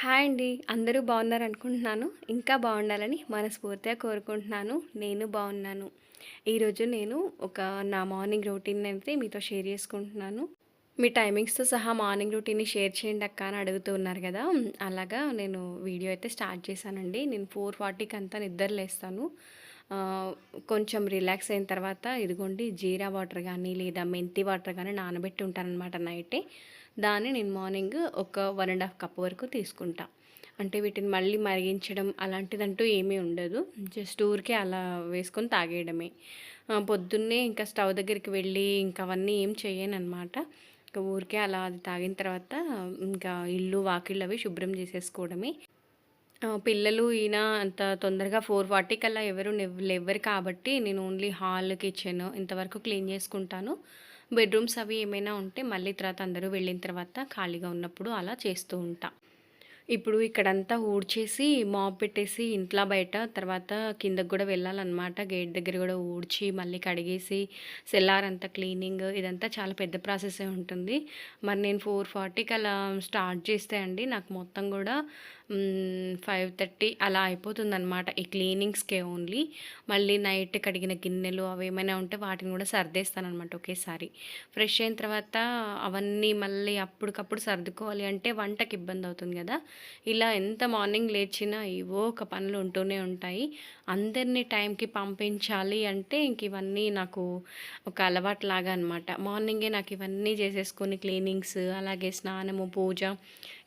Hi అండి. అందరూ బాగున్నారు అనుకుంటున్నాను ఇంకా బాగుండాలని మనస్ఫూర్తిగా కోరుకుంటున్నాను. నేను బాగున్నాను. ఈరోజు నేను ఒక నా మార్నింగ్ రొటీన్ అయితే మీతో షేర్ చేసుకుంటున్నాను. మీ టైమింగ్స్తో సహా మార్నింగ్ రొటీన్ని షేర్ చేయండి అక్క అని అడుగుతూ ఉన్నారు కదా. అలాగా నేను వీడియో అయితే స్టార్ట్ చేశానండి. నేను ఫోర్ ఫార్టీకి అంతా నిద్రలేస్తాను కొంచెం రిలాక్స్ అయిన తర్వాత ఇదిగోండి జీరా వాటర్ కానీ లేదా మెంతి వాటర్ కానీ నానబెట్టి ఉంటానన్నమాట నైటే. దాన్ని నేను మార్నింగ్ ఒక వన్ అండ్ హాఫ్ కప్ వరకు తీసుకుంటా. అంటే వీటిని మళ్ళీ మరిగించడం అలాంటిదంటూ ఏమీ ఉండదు. జస్ట్ ఊరికే అలా వేసుకొని తాగేయడమే. పొద్దున్నే ఇంకా స్టవ్ దగ్గరికి వెళ్ళి ఇంకా అవన్నీ ఏం చేయను అనమాట ఇంకా ఊరికే అలా అది తాగిన తర్వాత ఇంకా ఇల్లు వాకిళ్ళు అవి శుభ్రం చేసేసుకోవడమే. పిల్లలు ఈయన అంత తొందరగా ఫోర్ ఫార్టీ కల్లా ఎవరు లేవ్వరు కాబట్టి నేను ఓన్లీ హాల్ కిచెన్ ఇంతవరకు క్లీన్ చేసుకుంటాను. బెడ్రూమ్స్ అవి ఏమైనా ఉంటే మళ్ళీ తర్వాత అందరూ వెళ్ళిన తర్వాత ఖాళీగా ఉన్నప్పుడు అలా చేస్తూ ఉంటాం. ఇప్పుడు ఇక్కడంతా ఊడ్చేసి మాప్ పెట్టేసి ఇంట్లో బయట తర్వాత కిందకు కూడా వెళ్ళాలన్నమాట. గేట్ దగ్గర కూడా ఊడ్చి మళ్ళీ కడిగేసి సెల్లార్ అంతా క్లీనింగ్ ఇదంతా చాలా పెద్ద ప్రాసెసే ఉంటుంది. మరి నేను ఫోర్ ఫార్టీకి అలా స్టార్ట్ చేస్తే అండి నాకు మొత్తం కూడా ఫైవ్ థర్టీ అలా అయిపోతుందనమాట ఈ క్లీనింగ్స్కే ఓన్లీ. మళ్ళీ నైట్ కడిగిన గిన్నెలు అవి ఏమైనా ఉంటే వాటిని కూడా సర్దేస్తానమాట ఒకేసారి. ఫ్రెష్ అయిన తర్వాత అవన్నీ మళ్ళీ అప్పటికప్పుడు సర్దుకోవాలి అంటే వంటకి ఇబ్బంది అవుతుంది కదా. ఇలా ఎంత మార్నింగ్ లేచినా ఏవో ఒక పనులు ఉంటూనే ఉంటాయి. అందరినీ టైంకి పంపించాలి అంటే ఇంక ఇవన్నీ నాకు ఒక అలవాటు లాగా అనమాట మార్నింగే నాకు ఇవన్నీ చేసేసుకొని క్లీనింగ్స్ అలాగే స్నానము పూజ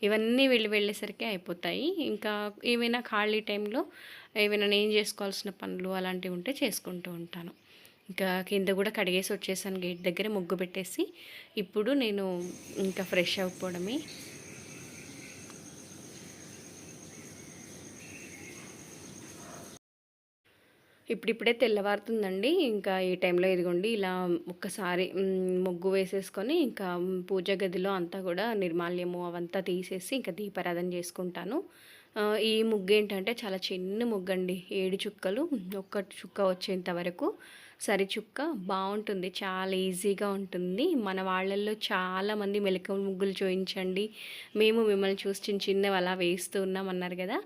ఇవన్నీ వెళ్ళి వెళ్ళేసరికి అయిపోతాయి. ఇంకా ఏమైనా ఖాళీ టైంలో ఏమైనా నేను చేసుకోవాల్సిన పనులు అలాంటివి ఉంటే చేసుకుంటూ ఉంటాను. ఇంకా కింద కూడా కడిగేసి వచ్చేసాను గేట్ దగ్గర ముగ్గు పెట్టేసి. ఇప్పుడు నేను ఇంకా ఫ్రెష్ అవ్వడమే ఇప్పుడిప్పుడే తెల్లవారుతుందండి. ఇంకా ఈ టైంలో ఇదిగోండి ఇలా ఒక్కసారి ముగ్గు వేసేసుకొని ఇంకా పూజ గదిలో అంతా కూడా నిర్మాల్యము అవంతా తీసేసి ఇంకా దీపారాధన చేసుకుంటాను. ఈ ముగ్గు ఏంటంటే చాలా చిన్న ముగ్గు అండి ఏడు చుక్కలు ఒక్క చుక్క వచ్చేంత వరకు. సరిచుక్క బాగుంటుంది. చాలా ఈజీగా ఉంటుంది. మన వాళ్ళల్లో చాలామంది మెలక ముగ్గులు చూయించండి. మేము మిమ్మల్ని చూసి చిన్న చిన్నవి అలా వేస్తూ ఉన్నామన్నారు కదా.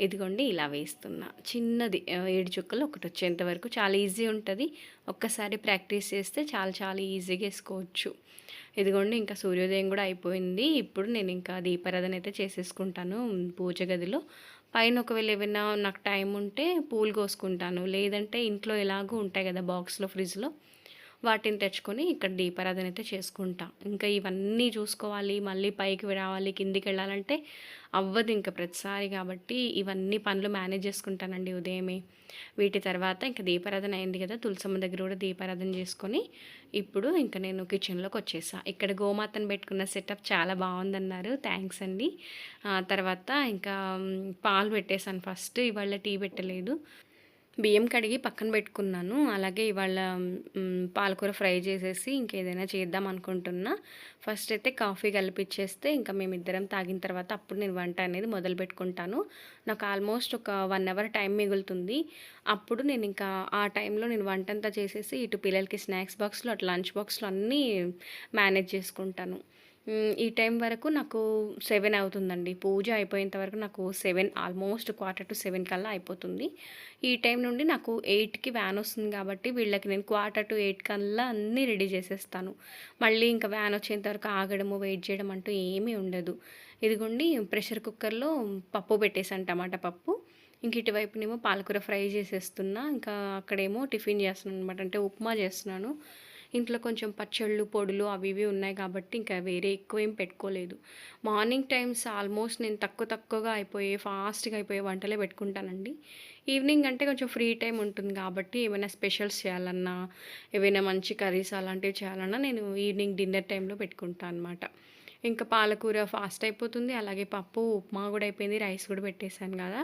ఇదిగోండి ఇలా వేస్తున్నా. చిన్నది ఏడు చుక్కలు ఒకటి వచ్చేంత వరకు చాలా ఈజీ ఉంటుంది. ఒక్కసారి ప్రాక్టీస్ చేస్తే చాలా చాలా ఈజీగా వేసుకోవచ్చు. ఇదిగోండి ఇంకా సూర్యోదయం కూడా అయిపోయింది. ఇప్పుడు నేను ఇంకా దీపారాధన అయితే చేసేసుకుంటాను. పూజ గదిలో పైన ఒకవేళ ఏమైనా నాకు టైం ఉంటే పూలు కోసుకుంటాను. లేదంటే ఇంట్లో ఎలాగో ఉంటాయి కదా బాక్స్లో ఫ్రిడ్జ్లో వాటిని తెచ్చుకొని ఇక్కడ దీపారాధన అయితే చేసుకుంటా. ఇంకా ఇవన్నీ చూసుకోవాలి మళ్ళీ పైకి రావాలి కిందికి వెళ్ళాలంటే అవ్వదు ఇంకా ప్రతిసారి కాబట్టి ఇవన్నీ పనులు మేనేజ్ చేసుకుంటానండి ఉదయమే. వీటి తర్వాత ఇంకా దీపారాధన అయింది కదా తులసమ్మ దగ్గర కూడా దీపారాధన చేసుకొని ఇప్పుడు ఇంకా నేను కిచెన్లోకి వచ్చేసా. ఇక్కడ గోమాతను పెట్టుకున్న సెటప్ చాలా బాగుందన్నారు థ్యాంక్స్ అండి. తర్వాత ఇంకా పాలు పెట్టేశాను. ఫస్ట్ ఇవాళ టీ పెట్టలేదు. బియ్యం కడిగి పక్కన పెట్టుకున్నాను. అలాగే ఇవాళ పాలకూర ఫ్రై చేసేసి ఇంకేదైనా చేద్దాం అనుకుంటున్నా. ఫస్ట్ అయితే కాఫీ కలిపిచ్చేస్తే ఇంకా మేమిద్దరం తాగిన తర్వాత అప్పుడు నేను వంట అనేది మొదలు పెట్టుకుంటాను. నాకు ఆల్మోస్ట్ ఒక వన్ అవర్ టైం మిగులుతుంది. అప్పుడు నేను ఇంకా ఆ టైంలో నేను వంట అంతా చేసేసి ఇటు పిల్లలకి స్నాక్స్ బాక్స్లో అటు లంచ్ బాక్స్లో అన్నీ మేనేజ్ చేసుకుంటాను. ఈ టైం వరకు నాకు సెవెన్ అవుతుందండి. పూజ అయిపోయేంత వరకు నాకు seven almost quarter to seven కల్లా అయిపోతుంది. ఈ టైం నుండి నాకు ఎయిట్కి వ్యాన్ వస్తుంది కాబట్టి వీళ్ళకి నేను క్వార్టర్ టు ఎయిట్ కల్లా అన్నీ రెడీ చేసేస్తాను. మళ్ళీ ఇంకా వ్యాన్ వచ్చేంత వరకు ఆగడము వెయిట్ చేయడం అంటూ ఏమీ ఉండదు. ఇదిగోండి ప్రెషర్ కుక్కర్లో పప్పు పెట్టేసాను టమాటా పప్పు. ఇంక ఇటువైపునేమో పాలకూర ఫ్రై చేసేస్తున్నా. ఇంకా అక్కడేమో టిఫిన్ చేస్తున్నాను అనమాట అంటే ఉప్మా చేస్తున్నాను. ఇంట్లో కొంచెం పచ్చళ్ళు పొడులు అవి ఇవి ఉన్నాయి కాబట్టి ఇంకా వేరే ఎక్కువ ఏం పెట్టుకోలేదు. మార్నింగ్ టైమ్స్ ఆల్మోస్ట్ నేను తక్కువ తక్కువగా అయిపోయే ఫాస్ట్గా అయిపోయే వంటలే పెట్టుకుంటానండి. ఈవినింగ్ అంటే కొంచెం ఫ్రీ టైం ఉంటుంది కాబట్టి ఏమైనా స్పెషల్స్ చేయాలన్నా ఏవైనా మంచి కర్రీస్ అలాంటివి చేయాలన్నా నేను ఈవినింగ్ డిన్నర్ టైంలో పెట్టుకుంటాను అనమాట ఇంకా పాలకూర ఫాస్ట్ అయిపోతుంది. అలాగే పప్పు ఉప్మా కూడా అయిపోయింది. రైస్ కూడా పెట్టేశాను కదా.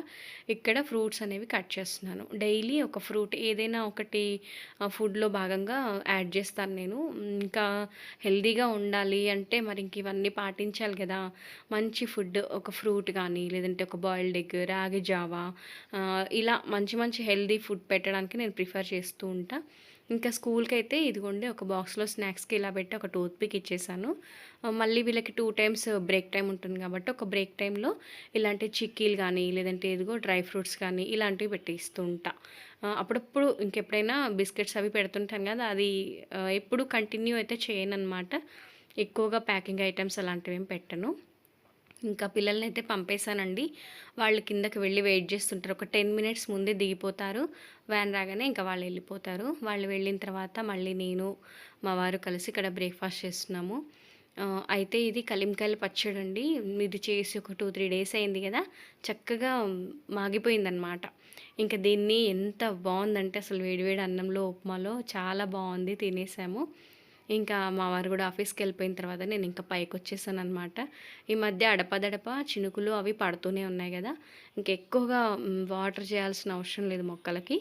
ఇక్కడ ఫ్రూట్స్ అనేవి కట్ చేస్తున్నాను. డైలీ ఒక ఫ్రూట్ ఏదైనా ఒకటి ఫుడ్లో భాగంగా యాడ్ చేస్తాను నేను. ఇంకా హెల్దీగా ఉండాలి అంటే మరి ఇంక ఇవన్నీ పాటించాలి కదా. మంచి ఫుడ్ ఒక ఫ్రూట్ కానీ లేదంటే ఒక బాయిల్డ్ ఎగ్ రాగి జావా ఇలా మంచి మంచి హెల్దీ ఫుడ్ పెట్టడానికి నేను ప్రిఫర్ చేస్తూ ఉంటాను ఇంకా స్కూల్కి అయితే ఇదిగోండి ఒక బాక్స్‌లో స్నాక్స్‌కి ఇలా పెట్టి ఒక టూత్ పిక్ ఇచ్చేసాను. మళ్ళీ వీళ్ళకి టూ టైమ్స్ బ్రేక్ టైం ఉంటుంది కాబట్టి ఒక బ్రేక్ టైంలో ఇలాంటి చిక్కీలు కానీ లేదంటే ఇదిగో డ్రై ఫ్రూట్స్ కానీ ఇలాంటివి పెట్టిస్తుంటా అప్పుడప్పుడు ఇంకెప్పుడైనా బిస్కెట్స్ అవి పెడుతుంటాను కదా! అది ఎప్పుడు కంటిన్యూ అయితే చేయను అనమాట ఎక్కువగా ప్యాకింగ్ ఐటమ్స్ అలాంటివి ఏం పెట్టను. ఇంకా పిల్లలనైతే పంపేసానండి. వాళ్ళు కిందకి వెళ్ళి వెయిట్ చేస్తుంటారు. ఒక 10 మినిట్స్ ముందే దిగిపోతారు. వ్యాన్ రాగానే ఇంకా వాళ్ళు వెళ్ళిపోతారు వాళ్ళు వెళ్ళిన తర్వాత మళ్ళీ నేను, మా వారు కలిసి ఇక్కడ బ్రేక్‌ఫాస్ట్ చేస్తున్నాము. అయితే ఇది కలింకాయల పచ్చడండి. ఇది చేసి ఒక 2, 3 డేస్ అయింది కదా చక్కగా మాగిపోయిందనమాట. ఇంకా దీన్ని ఎంత బాగుందంటే అసలు వేడివేడి అన్నంలో, ఉప్మాలో చాలా బాగుంది తినేసాము. ఇంకా మా వారు కూడా ఆఫీస్కి వెళ్ళిపోయిన తర్వాత నేను ఇంకా పైకొచ్చేసాను పైకొచ్చేసాననమాట. ఈ మధ్య అడపదడప చినుకులు అవి పడుతూనే ఉన్నాయి కదా ఇంకెక్కువగా ఎక్కువగా వాటర్ చేయాల్సిన అవసరం లేదు మొక్కలకి.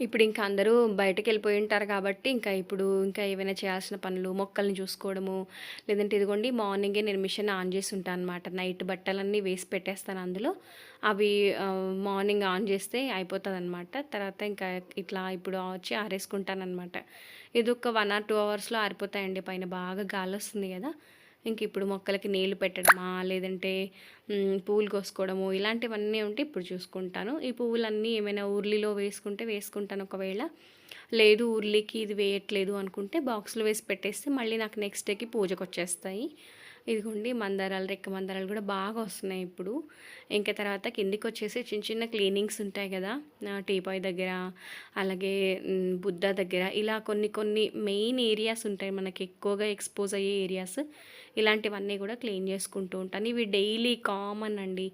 ఇప్పుడు ఇంకా అందరూ బయటకెళ్ళిపోయి ఉంటారు కాబట్టి, ఇంకా ఇప్పుడు ఇంకా ఏమైనా చేయాల్సిన పనులు, మొక్కల్ని చూసుకోవడము, లేదంటే ఇదిగోండి మార్నింగే నేను మిషన్ ఆన్ చేసి ఉంటాననమాట. నైట్ బట్టలన్నీ వేసి పెట్టేస్తాను అందులో. అవి మార్నింగ్ ఆన్ చేస్తే అయిపోతుంది అనమాట తర్వాత ఇంకా ఇట్లా ఇప్పుడు వచ్చి ఇది ఒక వన్ ఆర్ టూ అవర్స్‌లో ఆరిపోతాయండి. పైన బాగా గాలి వస్తుంది కదా ఇంక ఇప్పుడు మొక్కలకి నీళ్ళు పెట్టడమా, లేదంటే పువ్వులు కోసుకోవడము ఇలాంటివన్నీ ఉంటే ఇప్పుడు చూసుకుంటాను. ఈ పువ్వులన్నీ ఏమైనా ఉర్లిలో వేసుకుంటే వేసుకుంటాను ఒకవేళ. లేదు ఉర్లికి ఇది వేయట్లేదు అనుకుంటే బాక్స్‌లో వేసి పెట్టేస్తే మళ్ళీ నాకు నెక్స్ట్ డేకి పూజకొచ్చేస్తాయి. ఇదిగోండి మందారాలు, రెక్క మందారాలు కూడా బాగా వస్తున్నాయి ఇప్పుడు. ఇంకా తర్వాత కిందికొచ్చేసి చిన్న చిన్న క్లీనింగ్స్ ఉంటాయి కదా టీపాయ్ దగ్గర, అలాగే బుద్ధ దగ్గర ఇలా కొన్ని కొన్ని మెయిన్ ఏరియాస్ ఉంటాయి మనకి ఎక్కువగా ఎక్స్‌పోజ్ అయ్యే ఏరియాస్. ఇలాంటివన్నీ కూడా క్లీన్ చేసుకుంటూ ఉంటాను. ఇవి డైలీ కామన్ అండి.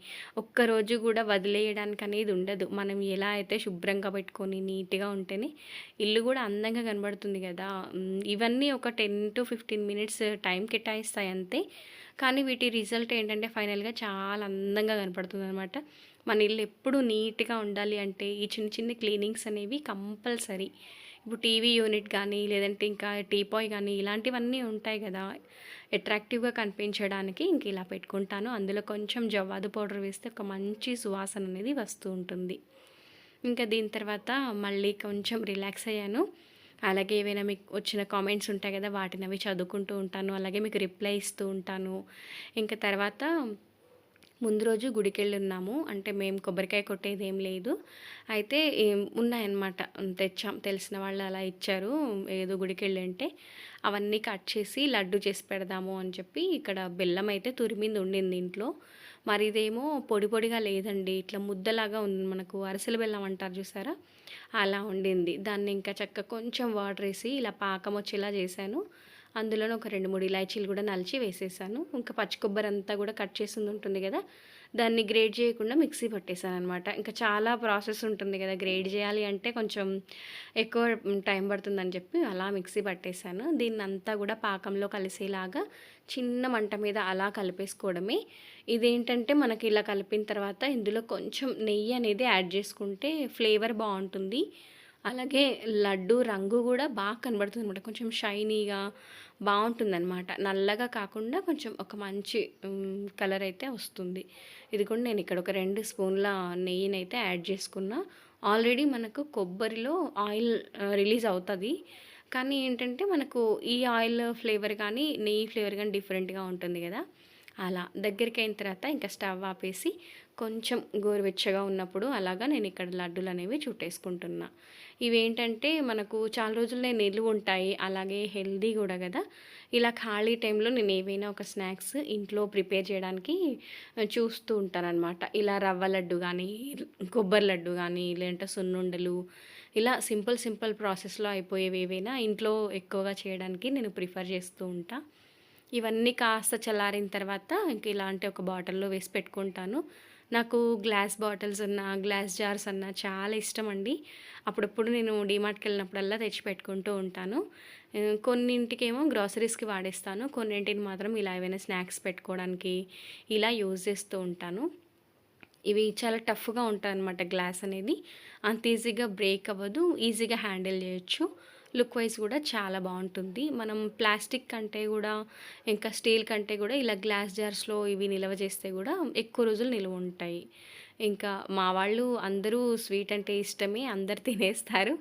ఒక్కరోజు కూడా వదిలేయడానికి అనేది ఉండదు. మనం ఎలా అయితే శుభ్రంగా పెట్టుకొని నీట్‌గా ఉంటేనే ఇల్లు కూడా అందంగా కనబడుతుంది కదా ఇవన్నీ ఒక 10-15 మినిట్స్ టైం కేటాయిస్తాయి అంతే. కానీ వీటి రిజల్ట్ ఏంటంటే ఫైనల్‌గా చాలా అందంగా కనపడుతుందనమాట. మన ఇల్లు ఎప్పుడు నీట్‌గా ఉండాలి అంటే ఈ చిన్న చిన్న క్లీనింగ్స్ అనేవి కంపల్సరీ. ఇప్పుడు టీవీ యూనిట్ కానీ లేదంటే ఇంకా టీపాయ్ కానీ ఇలాంటివన్నీ ఉంటాయి కదా అట్రాక్టివ్‌గా కనిపించడానికి ఇంక ఇలా పెట్టుకుంటాను. అందులో కొంచెం జవ్వాదు పౌడర్ వేస్తే ఒక మంచి సువాసన అనేది వస్తూ ఉంటుంది. ఇంకా దీని తర్వాత మళ్ళీ కొంచెం రిలాక్స్ అయ్యాను. అలాగే ఏవైనా మీకు వచ్చిన కామెంట్స్ ఉంటాయి కదా వాటిని అవి చదువుకుంటూ ఉంటాను. అలాగే మీకు రిప్లై ఇస్తూ ఉంటాను. ఇంకా తర్వాత ముందు రోజు గుడికెళ్ళున్నాము. అంటే మేము కొబ్బరికాయ కొట్టేదేం లేదు. అయితే ఉన్నాయన్నమాట. తెచ్చాం. తెలిసిన వాళ్ళు అలా ఇచ్చారు. ఏదో గుడికెళ్ళుంటే అవన్నీ కట్ చేసి లడ్డు చేసి పెడదాము అని చెప్పి ఇక్కడ బెల్లం అయితే తురిమింది ఉండింది ఇంట్లో. మరి ఇదేమో పొడి పొడిగా లేదండి. ఇట్లా ముద్దలాగా ఉంది. మనకు అరిసెల బెల్లం అంటారు చూసారా? అలా ఉండింది. దాన్ని ఇంకా చక్కగా కొంచెం వాటర్ వేసి ఇలా పాకం వచ్చేలా చేశాను. అందులోనే ఒక 2, 3 ఇలాచీలు కూడా నలిచి వేసేసాను. ఇంకా పచ్చి కొబ్బరి అంతా కూడా కట్ చేసింది ఉంటుంది కదా దాన్ని గ్రేడ్ చేయకుండా మిక్సీ పట్టేసాననమాట. ఇంకా చాలా ప్రాసెస్ ఉంటుంది కదా గ్రేడ్ చేయాలి అంటే కొంచెం ఎక్కువ టైం పడుతుందని చెప్పి అలా మిక్సీ పట్టేసాను. దీన్నంతా కూడా పాకంలో కలిసేలాగా చిన్న మంట మీద అలా కలిపేసుకోవడమే. ఇదేంటంటే మనకి ఇలా కలిపిన తర్వాత ఇందులో కొంచెం నెయ్యి అనేది యాడ్ చేసుకుంటే ఫ్లేవర్ బాగుంటుంది అలాగే లడ్డు రంగు కూడా బాగా కనబడుతుంది అనమాట కొంచెం షైనీగా బావుంటుందనమాట. నల్లగా కాకుండా కొంచెం ఒక మంచి కలర్ అయితే వస్తుంది. ఇది కూడా నేను ఇక్కడ ఒక రెండు స్పూన్ల నెయ్యినైతే యాడ్ చేసుకున్నా. ఆల్రెడీ మనకు కొబ్బరిలో ఆయిల్ రిలీజ్ అవుతుంది కానీ ఏంటంటే మనకు ఈ ఆయిల్ ఫ్లేవర్ కానీ నెయ్యి ఫ్లేవర్ కానీ డిఫరెంట్‌గా ఉంటుంది కదా అలా దగ్గరికి అయిన తర్వాత ఇంకా స్టవ్ ఆపేసి కొంచెం గోరువెచ్చగా ఉన్నప్పుడు అలాగా నేను ఇక్కడ లడ్డూలు అనేవి చుట్టేసుకుంటున్నా. ఇవేంటంటే మనకు చాలా రోజులే నిలువుంటాయి. అలాగే హెల్దీ కూడా కదా ఇలా ఖాళీ టైంలో నేను ఏవైనా ఒక స్నాక్స్ ఇంట్లో ప్రిపేర్ చేయడానికి చూస్తూ ఉంటానన్నమాట ఇలా రవ్వ లడ్డు కానీ కొబ్బరి లడ్డు కానీ లేదంటే సున్నుండలు ఇలా సింపుల్ సింపుల్ ప్రాసెస్‌లో అయిపోయేవి ఏవైనా ఇంట్లో ఎక్కువగా చేయడానికి నేను ప్రిఫర్ చేస్తూ ఉంటాను ఇవన్నీ కాస్త చల్లారిన తర్వాత ఇంక ఇలాంటి ఒక బాటిల్‌లో వేసి పెట్టుకుంటాను. నాకు గ్లాస్ బాటిల్స్ అన్నా, గ్లాస్ జార్స్ అన్నా చాలా ఇష్టం అండి అప్పుడప్పుడు నేను డీమార్ట్‌కెళ్ళినప్పుడల్లా తెచ్చి పెట్టుకుంటూ ఉంటాను. కొన్నింటికేమో గ్రోసరీస్‌కి వాడేస్తాను. కొన్నింటిని మాత్రం ఇలా ఏవైనా స్నాక్స్ పెట్టుకోవడానికి ఇలా యూజ్ చేస్తూ ఉంటాను. ఇవి చాలా టఫ్‌గా ఉంటాయన్నమాట గ్లాస్ అనేది. అంత ఈజీగా బ్రేక్ అవ్వదు. ఈజీగా హ్యాండిల్ చేయొచ్చు. లుక్ వైజ్ కూడా చాలా బాగుంటుంది. మనం ప్లాస్టిక్ కంటే కూడా ఇంకా స్టీల్ కంటే కూడా ఇలా గ్లాస్ జార్స్లో ఇవి నిల్వ చేస్తే కూడా ఎక్కువ రోజులు నిల్వ ఉంటాయి. ఇంకా మా వాళ్ళు అందరూ స్వీట్ అంటే ఇష్టమే అందరు తినేస్తారు.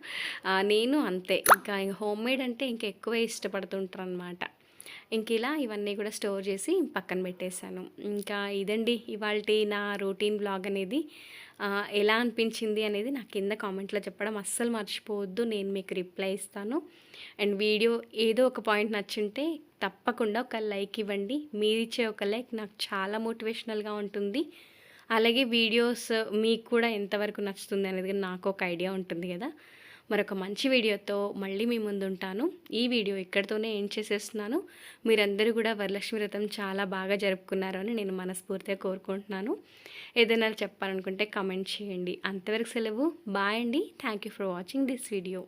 నేను అంతే. ఇంకా హోమ్ మేడ్ అంటే ఇంకా ఎక్కువే ఇష్టపడుతుంటారు అనమాట ఇంక ఇలా ఇవన్నీ కూడా స్టోర్ చేసి పక్కన పెట్టేశాను. ఇంకా ఇదండి ఇవాళ నా రొటీన్ బ్లాగ్ అనేది. ఎలా అనిపించింది అనేది నాకు కింద కామెంట్లో చెప్పడం అస్సలు మర్చిపోవద్దు. నేను మీకు రిప్లై ఇస్తాను. అండ్ వీడియో ఏదో ఒక పాయింట్ నచ్చుంటే తప్పకుండా ఒక లైక్ ఇవ్వండి. మీరిచ్చే ఒక లైక్ నాకు చాలా మోటివేషనల్గా ఉంటుంది. అలాగే వీడియోస్ మీకు కూడా ఎంతవరకు నచ్చుతుంది అనేది నాకు ఒక ఐడియా ఉంటుంది కదా. మరొక మంచి వీడియోతో మళ్ళీ మీ ముందు ఉంటాను ఈ వీడియో ఇక్కడితోనే ఏం చేసేస్తున్నాను. మీరందరూ కూడా వరలక్ష్మి వ్రతం చాలా బాగా జరుపుకున్నారు అని నేను మనస్ఫూర్తిగా కోరుకుంటున్నాను. ఏదైనా చెప్పాలనుకుంటే కమెంట్ చేయండి. అంతవరకు సెలవు. బాయ్ అండి. Thank you for watching this video.